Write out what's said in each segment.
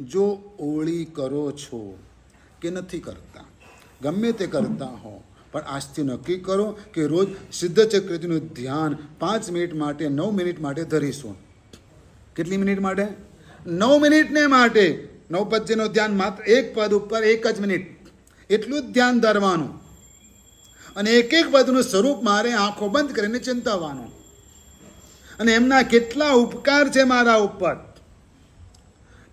જો ઓળી કરો છો કે નથી કરતા? ગમે તે કરતા હો, પણ આજથી નક્કી કરો કે રોજ સિદ્ધ ચક્રજીનું ધ્યાન પાંચ મિનિટ માટે, નવ મિનિટ માટે ધરીશું. કેટલી મિનિટ માટે? નવ મિનિટને માટે. નવ પદ્યનું ધ્યાન માત્ર એક પદ ઉપર એક જ મિનિટ. એટલું જ ધ્યાન ધરવાનું. અને એક એક પદનું સ્વરૂપ મારે આંખો બંધ કરીને ચિંતાવવાનું. અને એમના કેટલા ઉપકાર છે મારા ઉપર.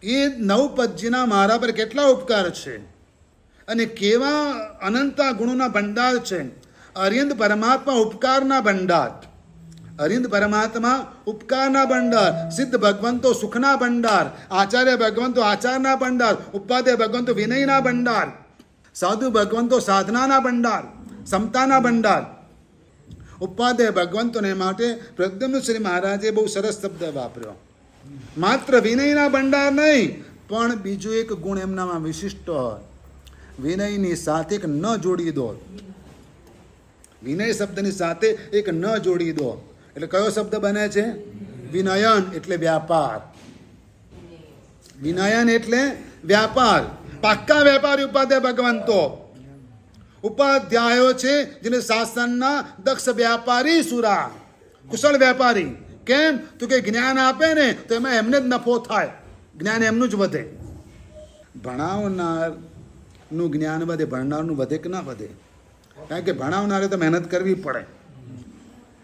એ નવ પદજીના મારા પર કેટલા ઉપકાર છે? અને કેવા અનંતા ગુણોના ભંડાર છે? અરિંદ પરમાત્મા ઉપકારના ભંડાર. અરિંદ પરમાત્મા ઉપકારના ભંડાર. સિદ્ધ ભગવંતો સુખના ભંડાર. આચાર્ય ભગવંતો આચારના ભંડાર. ઉપાધ્યાય ભગવંતો વિનયના ભંડાર. સાધુ ભગવંતો સાધનાના ભંડાર. સમતાના ભંડાર. ઉપાધ્યાય ભગવંતોને માટે પ્રદ્યુમ્ન શ્રી મહારાજે બહુ સરસ શબ્દ વાપર્યો. માત્ર વિનયના ભંડાર નહીં, પણ બીજો એક ગુણ એમનામાં વિશિષ્ટ હોય. વિનયની સાથે એક ન જોડી દો. વિનય શબ્દની સાથે એક ન જોડી દો. એટલે કયો શબ્દ બને છે? વિનયન એટલે વ્યાપાર. વિનયન એટલે વ્યાપાર. પાક્કા વેપારી ઉપાધ્યાય ભગવંતો. ઉપાધ્યાયો છે જેને શાસનના દક્ષ વ્યાપારી સુરા. કુશળ વેપારી કેમ? તો કે જ્ઞાન આપે ને તો એમાં એમને જ નફો થાય. જ્ઞાન એમનું જ વધે. ભણાવનારનું જ્ઞાન વધે, ભણનારનું વધે કે ના વધે? કારણ કે ભણાવનારે તો મહેનત કરવી પડે.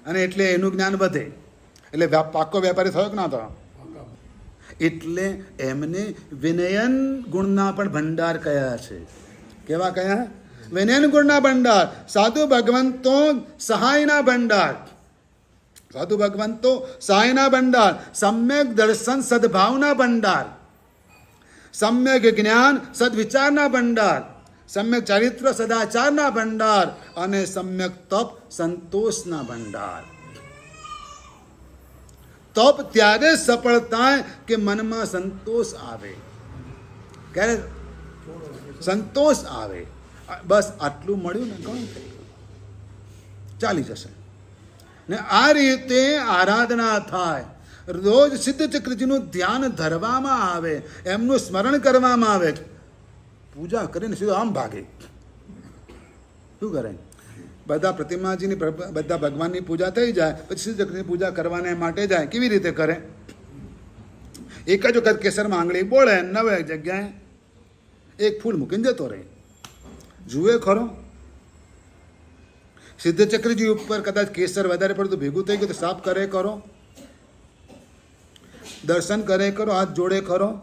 અને એટલે એનું જ્ઞાન વધે. એટલે પાકો વેપારી થયો કે ના થયો? એટલે એમને વિનયન ગુણના પણ ભંડાર કયા છે. કેવા કયા? વિનયન ગુણના ભંડાર. સાધુ ભગવંતો સહાયના ભંડાર. સાધુ ભગવંતો સહાયના ભંડાર સમ્યક દર્શન સદભાવના ભંડાર સમ્યક જ્ઞાન સદવિચારના ભંડાર સમ્યક ચરિત્ર સદાચારના ભંડાર અને સમ્યક તપ સંતોષના ભંડાર તપ ત્યારે જ સફળ થાય કે મનમાં સંતોષ આવે ક્યારે સંતોષ આવે બસ આટલું મળ્યું ને ઘણું થઈ ગયું ચાલી જશે ને આ રીતે આરાધના થાય. રોજ સિદ્ધ ચક્રજીનું ધ્યાન ધરવામાં આવે, એમનું સ્મરણ કરવામાં આવે. પૂજા કરીને સીધો આમ ભાગે. શું કરે? બધા પ્રતિમાજીની બધા ભગવાનની પૂજા થઈ જાય, પછી સિદ્ધ ચક્રની પૂજા કરવાને માટે જાય. કેવી રીતે કરે? એક જ વખત કેસરમાં આંગળી બોળે, નવે જગ્યાએ એક ફૂલ મૂકીને જતો રહે. જુએ ખરો? સિદ્ધ ચક્રજી ઉપર કદાચ કેસર વધારે પડતું ભેગું થઈ ગયું તો સાફ કરે કરો. દર્શન કરે કરો, હાથ જોડે કરો.